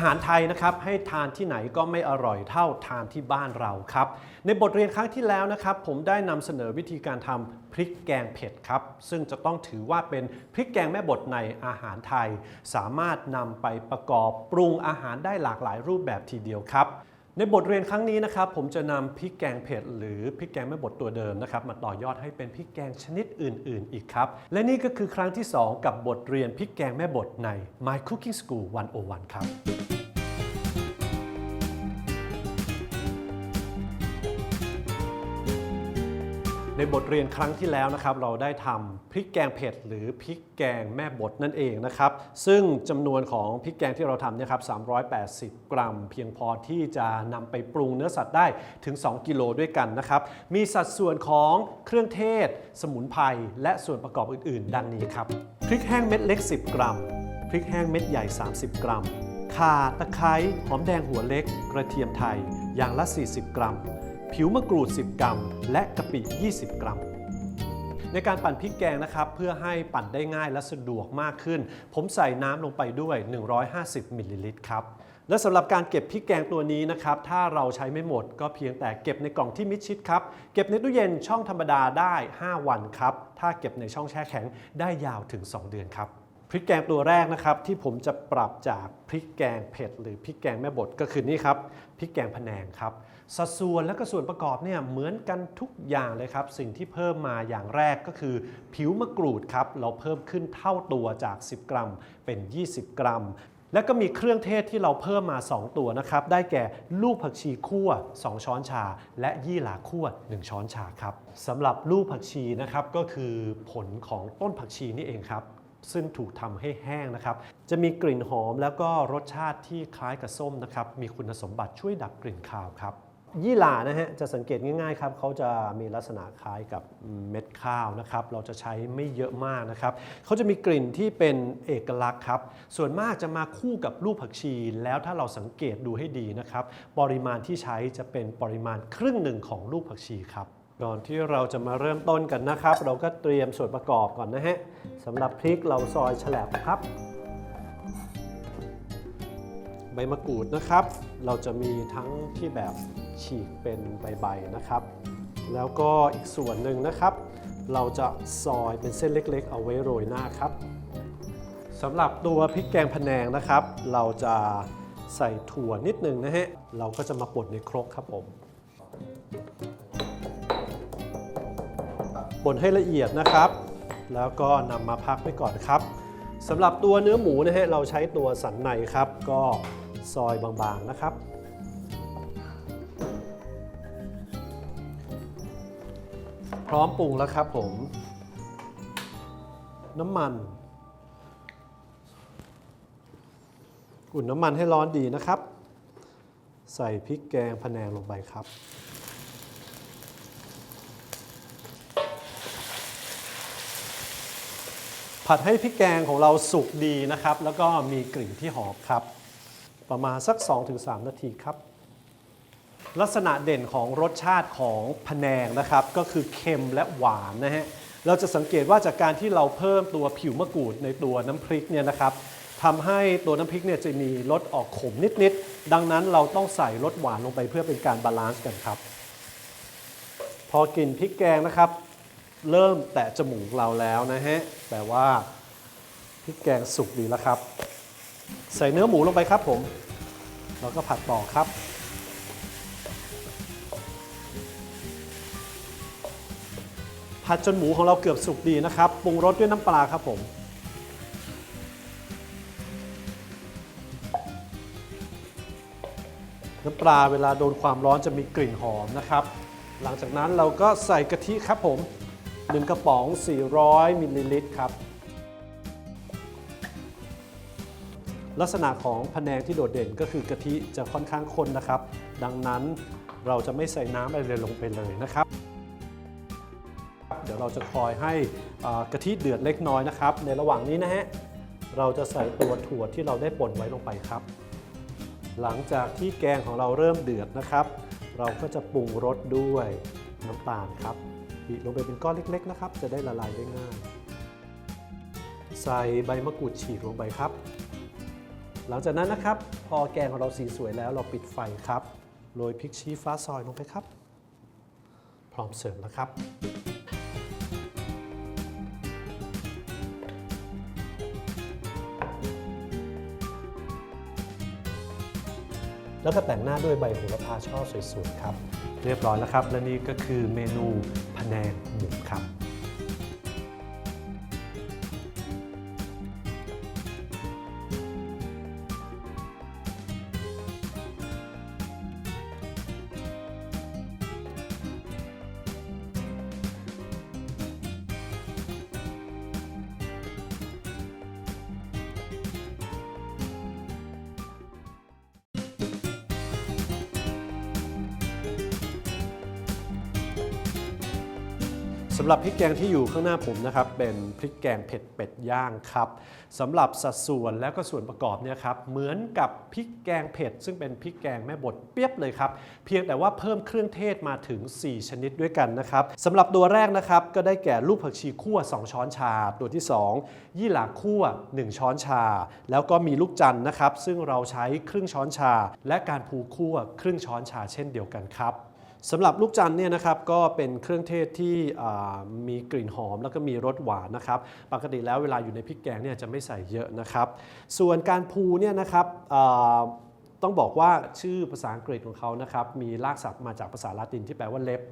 อาหารไทยนะครับให้ทานที่ไหนก็ไม่อร่อยเท่าทานที่บ้านเราครับ ในบทเรียนครั้งที่แล้วนะครับ ผมได้นำเสนอวิธีการทำพริกแกงเผ็ดครับ ซึ่งจะต้องถือว่าเป็นพริกแกงแม่บทในอาหารไทย สามารถนำไปประกอบปรุงอาหารได้หลากหลายรูปแบบทีเดียวครับ ในบทเรียนครั้งนี้นะครับผมจะนำพริกแกงเผ็ดหรือพริกแกงแม่บดตัวเดิมนะครับมาต่อยอดให้เป็นพริกแกงชนิดอื่น ๆ อีกครับ และนี่ก็คือครั้งที่ 2 กับบทเรียนพริกแกงแม่บดใน My Cooking School 101 ครับ ในบทเรียนครั้งที่แล้วนะครับ เราได้ทำพริกแกงเผ็ดหรือพริกแกงแม่บดนั่นเองนะครับ ซึ่งจำนวนของพริกแกงที่เราทำเนี่ยครับ380 กรัม เพียงพอที่จะนำไปปรุงเนื้อสัตว์ได้ถึง 2 กิโลด้วยกันนะครับ มีสัดส่วนของเครื่องเทศ สมุนไพรและส่วนประกอบอื่น ๆ ดังนี้ครับพริกแห้งเม็ดเล็ก 10 กรัมพริกแห้งเม็ดใหญ่ 30 กรัมข่าตะไคร้หอมแดงหัวเล็ก กระเทียมไทยอย่างละ 40 กรัม ผิวมะกรูด 10 กรัม และกะปิ 20 กรัม ในการปั่นพริกแกงนะครับ เพื่อให้ปั่นได้ง่ายและสะดวกมากขึ้น ผมใส่น้ำลงไปด้วย 150มิลลิลิตรครับและสำหรับการเก็บพริกแกงตัวนี้นะครับ ถ้าเราใช้ไม่หมดก็เพียงแต่เก็บในกล่องที่มิดชิดครับ เก็บในตู้เย็นช่องธรรมดาได้ 5 วันครับ ถ้าเก็บในช่องแช่แข็งได้ยาวถึง 2 เดือนครับ พริกแกงตัวแรกนะครับที่ผมจะปรับจากพริกแกงเผ็ดหรือพริกแกงแม่บดก็คือนี่ครับพริกแกงพะแนงครับสัดส่วนและก็ส่วนประกอบเนี่ยเหมือนกันทุกอย่างเลยครับ สิ่งที่เพิ่มมาอย่างแรกก็คือ ผิวมะกรูดครับเราเพิ่มขึ้นเท่าตัวจาก 10 กรัม เป็น 20 กรัม แล้วก็มีเครื่องเทศที่เราเพิ่มมา 2 ตัวนะครับ ได้แก่ลูกผักชีคั่ว 2 ช้อนชา และยี่หร่าคั่ว 1 ช้อนชาครับสำหรับลูกผักชีนะครับก็คือผลของต้นผักชีนี่เองครับ ซึ่งถูกทำให้แห้งนะครับ จะมีกลิ่นหอมแล้วก็รสชาติที่คล้ายกับส้มนะครับ มีคุณสมบัติช่วยดับกลิ่นคาวครับ ยี่หร่านะฮะ จะสังเกตง่ายๆครับเขาจะมีลักษณะคล้ายกับเม็ดข้าวนะครับ เราจะใช้ไม่เยอะมากนะครับ เขาจะมีกลิ่นที่เป็นเอกลักษณ์ครับ ส่วนมากจะมาคู่กับลูกผักชี แล้วถ้าเราสังเกตดูให้ดีนะครับ ปริมาณที่ใช้จะเป็นปริมาณครึ่งหนึ่งของลูกผักชีครับ ก่อนที่เราจะมาเริ่มต้นกันนะครับ เราก็เตรียมส่วนประกอบก่อนนะฮะสำหรับพริกเราซอยแฉลบครับ ใบมะกรูดนะครับ เราจะมีทั้งที่แบบฉีกเป็นใบๆนะครับ แล้วก็อีกส่วนหนึ่งนะครับ เราจะซอยเป็นเส้นเล็กๆ เอาไว้โรยหน้าครับสำหรับตัวพริกแกงพะแนงนะครับ เราจะใส่ถั่วนิดหนึงนะฮะเราก็จะมาป่นในครกครับผม ป่นให้ละเอียดนะครับ แล้วก็นำมาพักไว้ก่อนครับสำหรับตัวเนื้อหมูนะฮะเราใช้ตัวสันในครับ ก็ซอยบางๆนะครับ พร้อมปรุงแล้วครับผม น้ำมันอุ่นน้ำมันให้ร้อนดีนะครับ ใส่พริกแกงพะแนงลงไปครับ ผัดให้พริกแกงของเราสุกดีนะครับ แล้วก็มีกลิ่นที่หอมครับ ประมาณสัก 2-3 นาทีครับ ลักษณะเด่นของรสชาติของพะแนงนะครับ ก็คือเค็มและหวานนะฮะเราจะสังเกตว่าจากการที่เราเพิ่มตัวผิวมะกรูดในตัวน้ำพริกเนี่ยนะครับทำให้ตัวน้ำพริกเนี่ยจะมีรสออกขมนิดๆ ดังนั้นเราต้องใส่รสหวานลงไปเพื่อเป็นการบาลานซ์กันครับ พอกลิ่นพริกแกงนะครับ เริ่มแตะจมูกเราแล้วนะฮะแปลว่าพริกแกงสุกดีแล้วครับ ใส่เนื้อหมูลงไปครับผมแล้วก็ผัดต่อครับ ผัดจนหมูของเราเกือบสุกดีนะครับปรุงรสด้วยน้ำปลาครับผม น้ำปลาเวลาโดนความร้อนจะมีกลิ่นหอมนะครับ หลังจากนั้นเราก็ใส่กะทิครับผม 1 กระป๋อง 400มิลลิลิตรครับ ลักษณะของพะแนงที่โดดเด่นก็คือกะทิจะค่อนข้างข้นนะครับ ดังนั้นเราจะไม่ใส่น้ำอะไรลงไปเลยนะครับ เดี๋ยวเราจะคอยให้กะทิเดือดเล็กน้อยนะครับ ในระหว่างนี้นะฮะเราจะใส่ตัวถั่วที่เราได้ป่นไว้ลงไปครับ หลังจากที่แกงของเราเริ่มเดือดนะครับ เราก็จะปรุงรสด้วยน้ำตาลครับ บีบลงไปเป็นก้อนเล็ก ๆ นะครับ จะได้ละลายได้ง่าย ใส่ใบมะกรูดฉีกลงไปครับ หลังจากนั้นนะครับ พอแกงของเราสีสวยแล้วเราปิดไฟครับโรยพริกชี้ฟ้าซอยลงไปครับ พร้อมเสิร์ฟแล้วครับแล้วก็แต่งหน้าด้วยใบโหระพาช่อสวยๆครับ เรียบร้อยแล้วครับ และนี่ก็คือเมนู แนงหมูครับ สำหรับพริกแกงที่อยู่ข้างหน้าผมนะครับเป็นพริกแกงเผ็ดเป็ดย่างครับสำหรับสัดส่วนและก็ส่วนประกอบเนี่ยครับเหมือนกับพริกแกงเผ็ด ซึ่งเป็นพริกแกงแม่บดเปียบเลยครับเพียงแต่ว่าเพิ่มเครื่องเทศมาถึง 4 ชนิดด้วยกันนะครับสำหรับตัวแรกนะครับก็ได้แก่ลูกผักชีคั่ว 2 ช้อนชา ตัวที่ 2 ยี่หร่าคั่ว 1 ช้อนชา แล้วก็มีลูกจันนะครับซึ่งเราใช้ครึ่งช้อนชา และการผูคั่วครึ่งช้อนชาเช่นเดียวกันครับ สำหรับลูกจันเนี่ยนะครับก็เป็นเครื่องเทศที่มีกลิ่นหอมแล้วก็มีรสหวานนะครับ ปกติแล้วเวลาอยู่ในพริกแกงเนี่ยจะไม่ใส่เยอะนะครับ ส่วนการพูเนี่ยนะครับต้องบอกว่าชื่อภาษาอังกฤษของเขานะครับมีรากศัพท์มาจากภาษาละตินที่แปลว่าเล็บ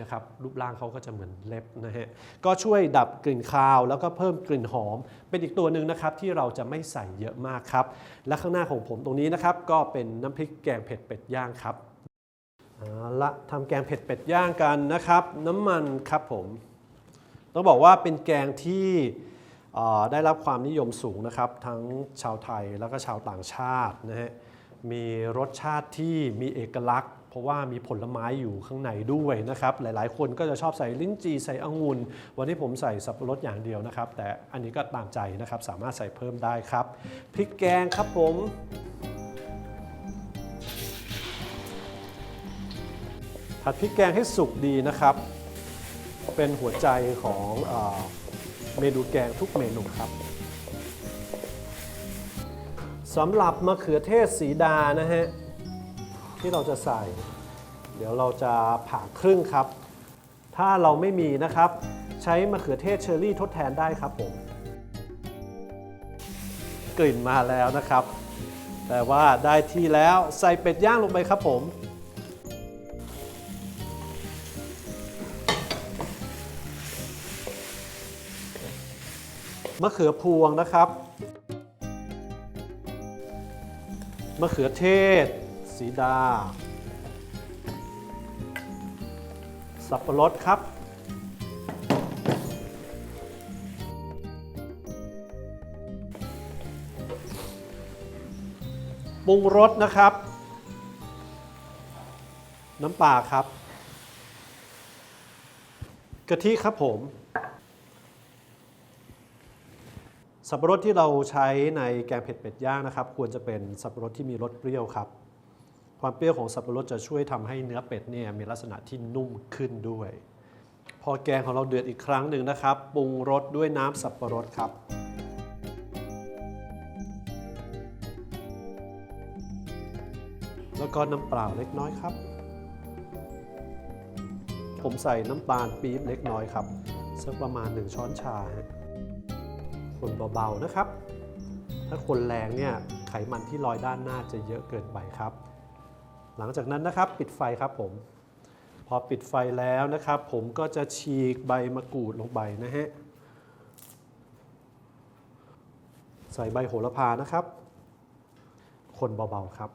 นะครับรูปร่างเขาก็จะเหมือนเล็บนะฮะก็ช่วยดับกลิ่นคาว แล้วก็เพิ่มกลิ่นหอม เป็นอีกตัวหนึ่งนะครับที่เราจะไม่ใส่เยอะมากครับ และข้างหน้าของผมตรงนี้นะครับก็เป็นน้ำพริกแกงเผ็ดเป็ดย่างครับ เอาละทำแกงเผ็ดเป็ดย่างกันนะครับ น้ำมันครับผม ต้องบอกว่าเป็นแกงที่ได้รับความนิยมสูงนะครับ ทั้งชาวไทยแล้วก็ชาวต่างชาตินะฮะมีรสชาติที่มีเอกลักษณ์ เพราะว่ามีผลไม้อยู่ข้างในด้วยนะครับ หลายๆ คนก็จะชอบใส่ลิ้นจี่ใส่องุ่นวันนี้ผมใส่สับปะรดอย่างเดียวนะครับ แต่อันนี้ก็ตามใจนะครับสามารถใส่เพิ่มได้ครับพริกแกงครับผม ผัดพริกแกงให้สุกดีนะครับ เป็นหัวใจของเออเมนูแกงทุกเมนูครับสำหรับมะเขือเทศสีดานะฮะที่เราจะใส่ เดี๋ยวเราจะผ่าครึ่งครับ ถ้าเราไม่มีนะครับ ใช้มะเขือเทศเชอร์รี่ทดแทนได้ครับผมกลิ่นมาแล้วนะครับ แต่ว่าได้ที่แล้วใส่เป็ดย่างลงไปครับผม มะเขือพวงนะครับ มะเขือเทศ สีดา สับปะรดครับ ปรุงรสนะครับ น้ำปลาครับ กะทิครับผม สับปะรดที่เราใช้ในแกงเผ็ดเป็ดย่างนะครับ ควรจะเป็นสับปะรดที่มีรสเปรี้ยวครับ ความเปรี้ยวของสับปะรดจะช่วยทำให้เนื้อเป็ดเนี่ยมีลักษณะที่นุ่มขึ้นด้วย พอแกงของเราเดือดอีกครั้งหนึ่งนะครับปรุงรสด้วยน้ำสับปะรดครับแล้วก็น้ำเปล่าเล็กน้อยครับ ผมใส่น้ำตาลปี๊บเล็กน้อยครับสักประมาณ 1 ช้อนชาฮะ คนเบาๆนะครับ ถ้าคนแรงเนี่ยไขมันที่ลอยด้านหน้าจะเยอะเกินไปครับ หลังจากนั้นนะครับปิดไฟครับผม พอปิดไฟแล้วนะครับ ผมก็จะฉีกใบมะกรูดลงไปนะฮะใส่ใบโหระพานะครับ คนเบาๆครับ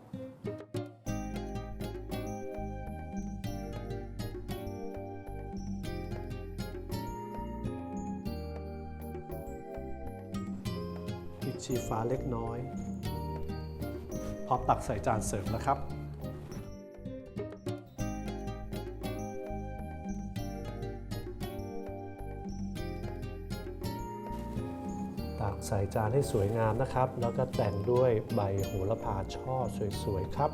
ชีฟ้าเล็กน้อยร้อมตักใส่จานเสิร์ฟแล้วครับตักใส่จานให้สวยงามนะครับ แล้วก็แต่งด้วยใบโหระพาช่อสวยๆครับ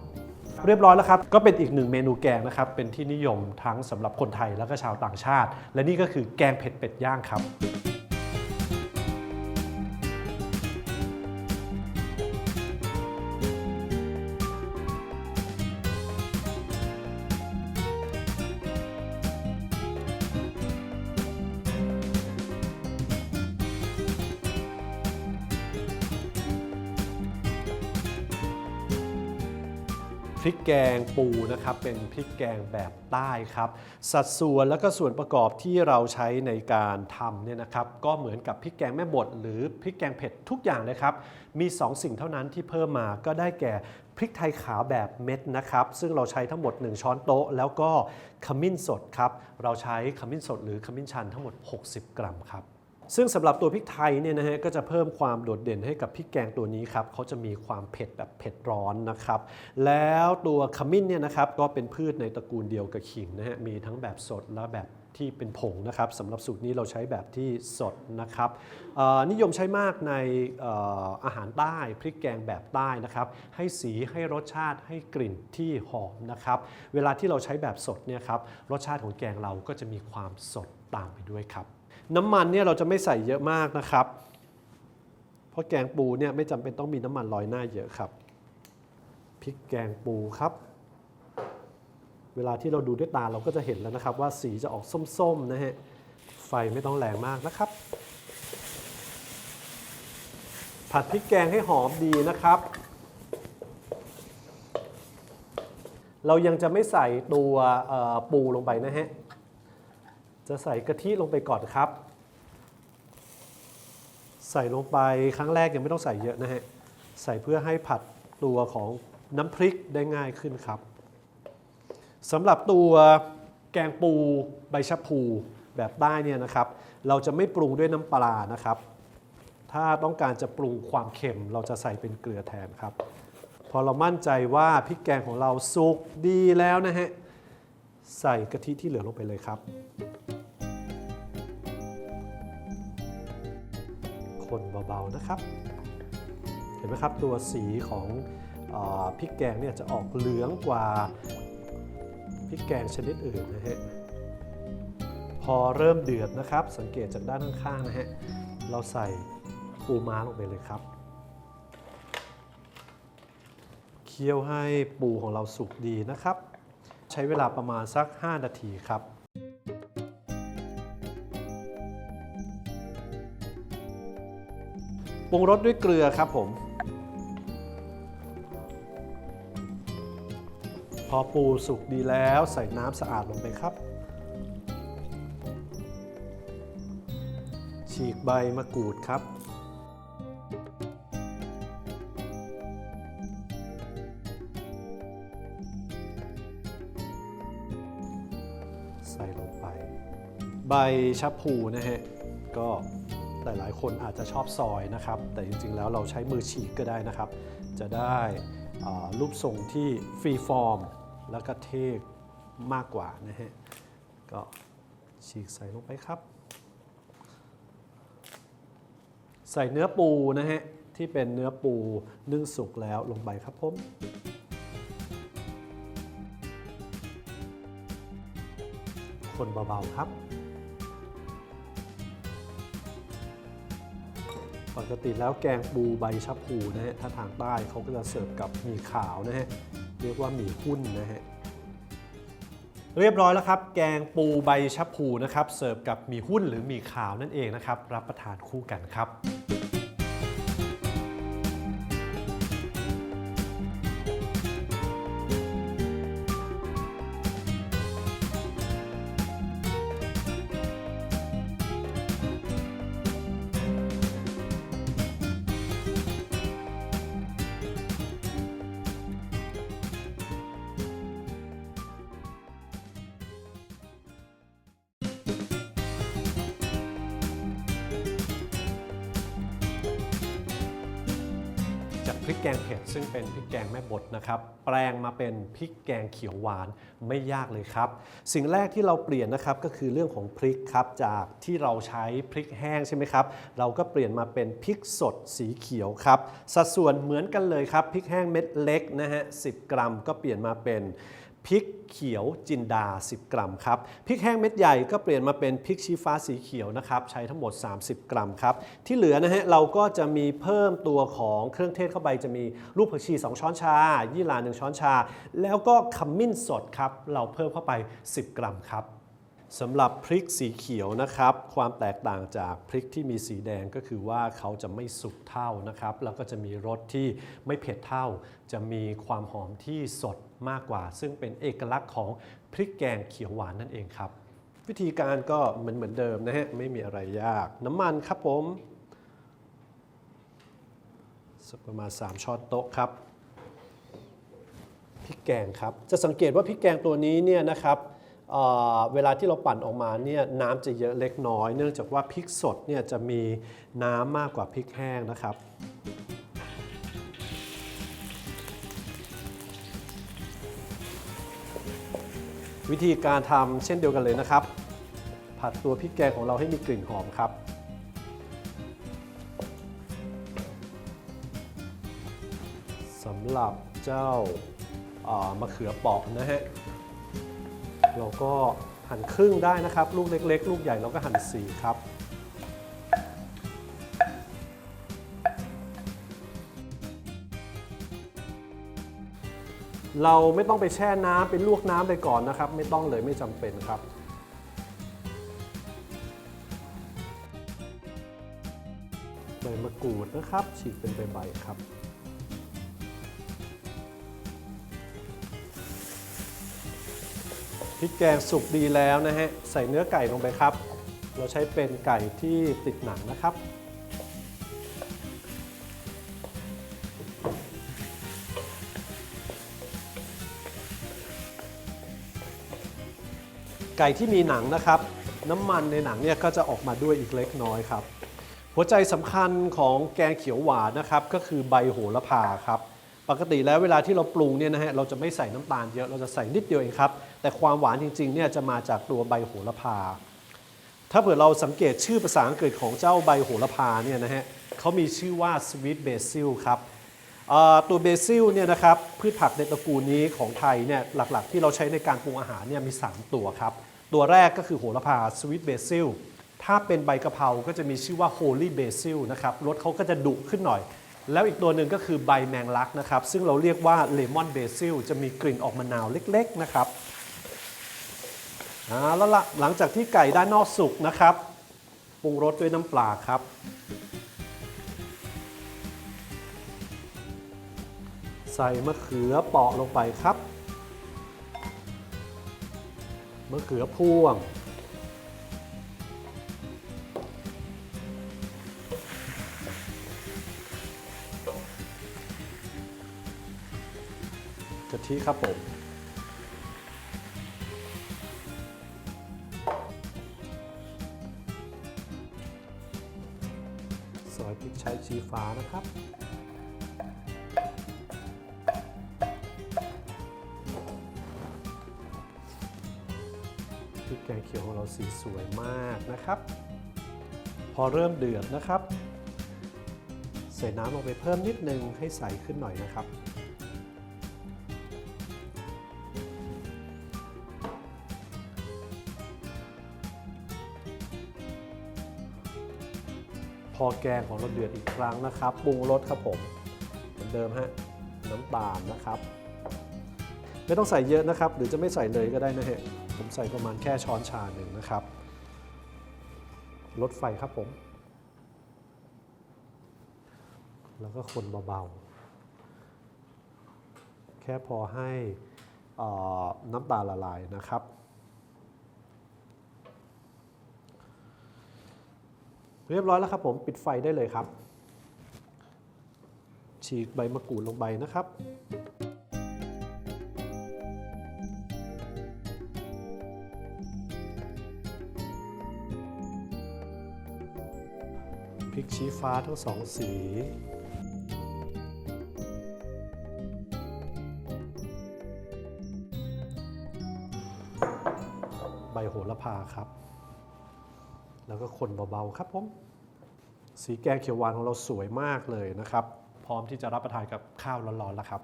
เรียบร้อยแล้วครับ ก็เป็นอีกหนึ่งเมนูแกงนะครับ เป็นที่นิยมทั้งสำหรับคนไทยแล้วก็ชาวต่างชาติ และนี่ก็คือแกงเผ็ดเป็ดย่างครับ ปูนะครับเป็นพริกแกงแบบใต้ครับ สัดส่วนแล้วก็ส่วนประกอบที่เราใช้ในการทำเนี่ยนะครับก็เหมือนกับพริกแกงแม่บดหรือพริกแกงเผ็ดทุกอย่างเลยครับ มี 2 สิ่งเท่านั้นที่เพิ่มมาก็ได้แก่พริกไทยขาวแบบเม็ดนะครับ ซึ่งเราใช้ทั้งหมด 1 ช้อนโต๊ะ แล้วก็ขมิ้นสดครับ เราใช้ขมิ้นสดหรือขมิ้นชันทั้งหมด 60 กรัมครับ ซึ่งสำหรับตัวพริกไทยเนี่ยนะฮะก็จะเพิ่มความโดดเด่นให้กับพริกแกงตัวนี้ครับเขาจะมีความเผ็ดแบบเผ็ดร้อนนะครับแล้วตัวขมิ้นเนี่ยนะครับก็เป็นพืชในตระกูลเดียวกับขิงนะฮะมีทั้งแบบสดและแบบที่เป็นผงนะครับสำหรับสูตรนี้เราใช้แบบที่สดนะครับนิยมใช้มากในอาหารใต้พริกแกงแบบใต้นะครับ ให้สีให้รสชาติให้กลิ่นที่หอมนะครับ เวลาที่เราใช้แบบสดเนี่ยครับรสชาติของแกงเราก็จะมีความสดตามไปด้วยครับ น้ำมันเนี่ยเราจะไม่ใส่เยอะมากนะครับ เพราะแกงปูเนี่ยไม่จำเป็นต้องมีน้ำมันลอยหน้าเยอะครับพริกแกงปูครับ เวลาที่เราดูด้วยตาเราก็จะเห็นแล้วนะครับ ว่าสีจะออกส้มๆนะฮะไฟไม่ต้องแรงมากนะครับ ผัดพริกแกงให้หอมดีนะครับ เรายังจะไม่ใส่ตัวปูลงไปนะฮะ จะใส่กะทิลงไปก่อนครับ ใส่ลงไปครั้งแรกยังไม่ต้องใส่เยอะนะฮะ ใส่เพื่อให้ผัดตัวของน้ำพริกได้ง่ายขึ้นครับสำหรับตัวแกงปูใบชะพูแบบใต้เนี่ยนะครับ เราจะไม่ปรุงด้วยน้ำปลานะครับ ถ้าต้องการจะปรุงความเค็มเราจะใส่เป็นเกลือแทนครับ พอเรามั่นใจว่าพริกแกงของเราสุกดีแล้วนะฮะ ใส่กะทิที่เหลือลงไปเลยครับ คนเบาๆนะครับ เห็นไหมครับตัวสีของอพริกแกงเนี่ยจะออกเหลืองกว่าพริกแกงชนิดอื่นนะฮะพอเริ่มเดือดนะครับ สังเกตจากด้านข้างๆนะฮะเราใส่ปูม้าลงไปเลยครับเคี่ยวให้ปูของเราสุกดีนะครับ ใช้เวลาประมาณสัก 5 นาทีครับ ปรุงรสด้วยเกลือครับผม พอปูสุกดีแล้วใส่น้ำสะอาดลงไปครับ ฉีกใบมะกรูดครับใส่ลงไป ใบชะพูนะฮะ ก็ หลายๆ คนอาจจะชอบซอยนะครับ แต่จริงๆ แล้วเราใช้มือฉีกก็ได้นะครับ จะได้รูปทรงที่ฟรีฟอร์ม แล้วก็เท่มากกว่านะฮะ ก็ฉีกใส่ลงไปครับ ใส่เนื้อปูนะฮะ ที่เป็นเนื้อปูนึ่งสุกแล้วลงไปครับผมคนเบาๆครับ ปกติแล้วแกงปูใบชะพูนะฮะถ้าทางใต้เขาก็จะเสิร์ฟกับหมี่ขาวนะฮะเรียกว่าหมี่หุ้นนะฮะเรียบร้อยแล้วครับ แกงปูใบชะพูนะครับ เสิร์ฟกับหมี่หุ้นหรือหมี่ขาวนั่นเองนะครับ รับประทานคู่กันครับ กแกงเผ็ดซึ่งเป็นพริกแกงแม่บดนะครับ แปลงมาเป็นพริกแกงเขียวหวานไม่ยากเลยครับ สิ่งแรกที่เราเปลี่ยนนะครับก็คือเรื่องของพริกครับ จากที่เราใช้พริกแห้งใช่ไหมครับ เราก็เปลี่ยนมาเป็นพริกสดสีเขียวครับ สัดส่วนเหมือนกันเลยครับพริกแห้งเม็ดเล็กนะฮะ10 กรัม ก็เปลี่ยนมาเป็น พริกเขียวจินดา 10 กรัมครับพริกแห้งเม็ดใหญ่ก็เปลี่ยนมาเป็นพริกชี้ฟ้าสีเขียวนะครับใช้ทั้งหมด 30 กรัมครับที่เหลือนะฮะเราก็จะมีเพิ่มตัวของเครื่องเทศเข้าไปจะมีลูกผักชี 2 ช้อนชา ยี่หร่า1ช้อนชา แล้วก็ขมิ้นสดครับเราเพิ่มเข้าไป 10 กรัมครับสำหรับพริกสีเขียวนะครับ ความแตกต่างจากพริกที่มีสีแดงก็คือว่าเขาจะไม่สุกเท่านะครับ แล้วก็จะมีรสที่ไม่เผ็ดเท่า จะมีความหอมที่สด มากกว่า ซึ่งเป็นเอกลักษณ์ของพริกแกงเขียวหวานนั่นเองครับ วิธีการก็เหมือนเหมือนเดิมนะฮะไม่มีอะไรยาก น้ำมันครับผมสักประมาณ 3 ช้อนโต๊ะครับพริกแกงครับ จะสังเกตว่าพริกแกงตัวนี้เนี่ยนะครับเเวลาที่เราปั่นออกมาเนี่ยน้ำจะเยอะเล็กน้อย เนื่องจากว่าพริกสดเนี่ยจะมีน้ำมากกว่าพริกแห้งนะครับ วิธีการทำเช่นเดียวกันเลยนะครับ ผัดตัวพริกแกงของเราให้มีกลิ่นหอมครับ สำหรับเจ้าามะเขือเปราะนะฮะ เราก็หั่นครึ่งได้นะครับ ลูกเล็ก ๆ ลูกใหญ่เราก็หั่นสี่ครับ เราไม่ต้องไปแช่น้ำเป็นลวกน้ำไปก่อนนะครับ ไม่ต้องเลยไม่จำเป็นครับ ใบมะกรูดนะครับ ฉีกเป็นใบๆครับพริกแกงสุกดีแล้วนะฮะ ใส่เนื้อไก่ลงไปครับ เราใช้เป็นไก่ที่ติดหนังนะครับ ไก่ที่มีหนังนะครับ น้ำมันในหนังเนี่ยก็จะออกมาด้วยอีกเล็กน้อยครับ หัวใจสำคัญของแกงเขียวหวานนะครับ ก็คือใบโหระพาครับ ปกติแล้วเวลาที่เราปรุงเนี่ยนะฮะเราจะไม่ใส่น้ำตาลเยอะเราจะใส่นิดเดียวเองครับ แต่ความหวานจริงๆเนี่ยจะมาจากตัวใบโหระพา ถ้าเผื่อเราสังเกตชื่อภาษาอังกฤษของเจ้าใบโหระพาเนี่ยนะฮะเขามีชื่อว่า sweet basil ครับตัวเบซิลเนี่ยนะครับพืชผักในตระกูลนี้ของไทยเนี่ยหลักๆ ที่เราใช้ในการปรุงอาหารเนี่ยมี 3 ตัวครับ ตัวแรกก็คือโหระพา sweet basil ถ้าเป็นใบกะเพราก็จะมีชื่อว่า holy basil นะครับรสเขาก็จะดุขึ้นหน่อย แล้วอีกตัวหนึ่งก็คือใบแมงลักนะครับ ซึ่งเราเรียกว่า lemon basil จะมีกลิ่นออกมะนาวเล็กๆนะครับเอาแล้วละหลังจากที่ไก่ด้านนอกสุกนะครับปรุงรสด้วยน้ำปลาครับ ใส่มะเขือเปาะลงไปครับ มะเขือพวง กะทิครับผมซอยพริกใช้ชีฟ้านะครับ กแกงเขียวของเราสีสวยมากนะครับ พอเริ่มเดือดนะครับ ใส่น้ำลงไปเพิ่มนิดนึงให้ใสขึ้นหน่อยนะครับ พอแกงของเราเดือดอีกครั้งนะครับปรุงรสครับผม เหมือนเดิมฮะน้ำตาลนะครับ ไม่ต้องใส่เยอะนะครับ หรือจะไม่ใส่เลยก็ได้นะฮะผมใส่ประมาณแค่ช้อนชาหนึ่งนะครับลดไฟครับผม แล้วก็คนเบาๆ แค่พอให้น้ำตาลละลายนะครับ เรียบร้อยแล้วครับผมปิดไฟได้เลยครับ ฉีกใบมะกรูดลงไปนะครับ ชี้ฟ้าทั้งสองสี ใบโหระพาครับ แล้วก็คนเบาๆครับผม สีแกงเขียวหวานของเราสวยมากเลยนะครับ พร้อมที่จะรับประทานกับข้าวร้อนๆแล้วครับ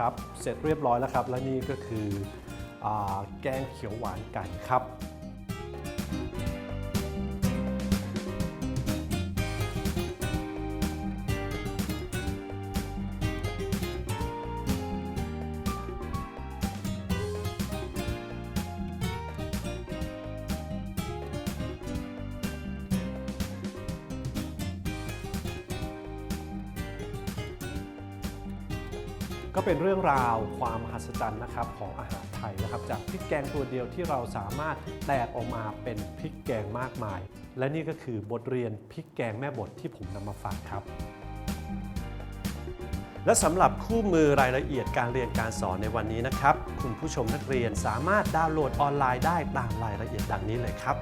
ครับ เสร็จเรียบร้อยแล้วครับ และนี่ก็คืออแกงเขียวหวานไก่ครับ เป็นเรื่องราวความมหัศจรรย์นะครับของอาหารไทยนะครับจากพริกแกงตัวเดียวที่เราสามารถแตกออกมาเป็นพริกแกงมากมาย และนี่ก็คือบทเรียนพริกแกงแม่บทที่ผมนำมาฝากครับ และสำหรับคู่มือรายละเอียดการเรียนการสอนในวันนี้นะครับ คุณผู้ชมนักเรียนสามารถดาวน์โหลดออนไลน์ได้ตามรายละเอียดดังนี้เลยครับ